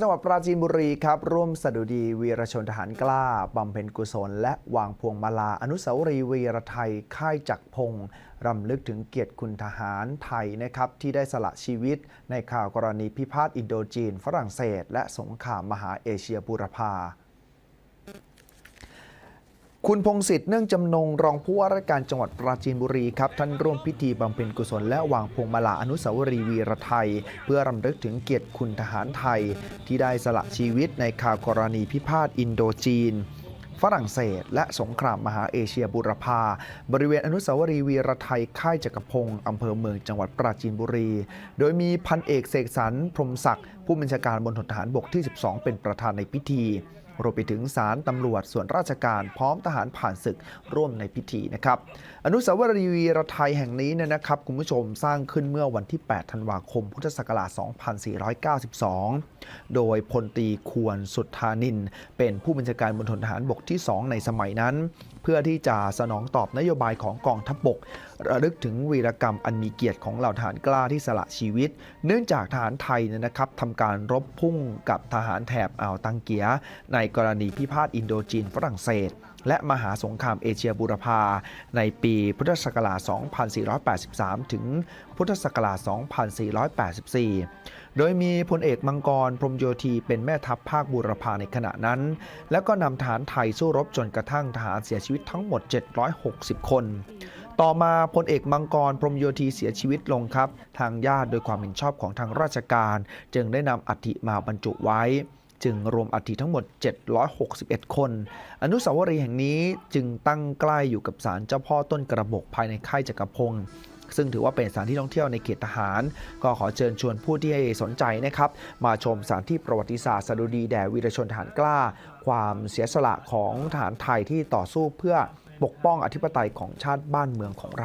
จังหวัดปราจีนบุรีครับ ร่วมสดุดีวีรชนทหารกล้าบำเพ็ญกุศล และวางพวงมาลาอนุสาวรีย์วีรไทย ค่ายจักรพงศ์รำลึกถึงเกียรติคุณทหารไทยนะครับที่ได้สละชีวิต ในข่าวกรณีพิพาทอินโดจีน ฝรั่งเศส และสงครามมหาเอเชียบูรพา คุณพงศิษฐ์เนื่องจำนงรองผู้ว่าราชการจังหวัดปราจีนบุรีครับท่านร่วมพิธีบำเพ็ญกุศลและวางพวงมาลาอนุสาวรีย์วีรไทย เพื่อรำลึกถึงเกียรติคุณทหารไทย ที่ได้สละชีวิตในข่าวกรณีพิพาทอินโดจีน ฝรั่งเศส และสงครามมหาเอเชียบูรพา บริเวณอนุสาวรีย์วีรไทยค่ายจักรพงศ์อำเภอเมืองจังหวัดปราจีนบุรี โดยมีพันเอกเสกสรรพรมศักดิ์ ผู้บัญชาการบนททหารบกที่ 12 เป็นประธานในพิธี รวมไปถึงสารตำรวจส่วนราชการพร้อมทหารผ่านศึกร่วมในพิธีนะครับ อนุสาวรีย์วีรไทยแห่งนี้เนี่ยนะครับคุณผู้ชมสร้างขึ้นเมื่อวันที่ 8 ธันวาคม พุทธศักราช 2492 โดยพลตีควรสุทธานิน เป็นผู้บัญชาการบนทนทหารบกที่ 2 ในสมัยนั้น พื่อที่จะสนองตอบนโยบายของกองทัพบบกระลึกถึงวีรกรรมอันมีเกียรติของเหล่าทหารกล้าที่สละชีวิต เนื่องจากทหารไทยเนี่ยนะครับทำการรบพุ่งกับทหารแถบอ่าวตังเกียในกรณีพิพาทอินโดจีนฝรั่งเศส และมหาสงครามเอเชียบูรพาในปีพุทธศักราช 2483 ถึงพุทธศักราช 2484 โดยมีพลเอกมังกรพรมโยธีเป็นแม่ทัพภาคบูรพาในขณะนั้น แล้วก็นำทหารไทยสู้รบจนกระทั่งทหารเสียชีวิตทั้งหมด 760 คน ต่อมาพลเอกมังกรพรมโยธีเสียชีวิตลงครับ ทางญาติโดยความเห็นชอบของทางราชการ จึงได้นำอัฐิมาบรรจุไว้ จึงรวมอัฐิทั้งหมด 761 คน อนุสาวรีย์แห่งนี้จึงตั้งใกล้อยู่กับศาลเจ้าพ่อต้นกระบอกภายในค่ายจักรพงศ์ซึ่งถือว่าเป็นสถานที่ท่องเที่ยวในเขตทหาร ก็ขอเชิญชวนผู้ที่สนใจนะครับ มาชมสถานที่ประวัติศาสตร์สดุดีแด่วีรชนทหารกล้า ความเสียสละของทหารไทยที่ต่อสู้เพื่อปกป้องอธิปไตยของชาติบ้านเมืองของเรา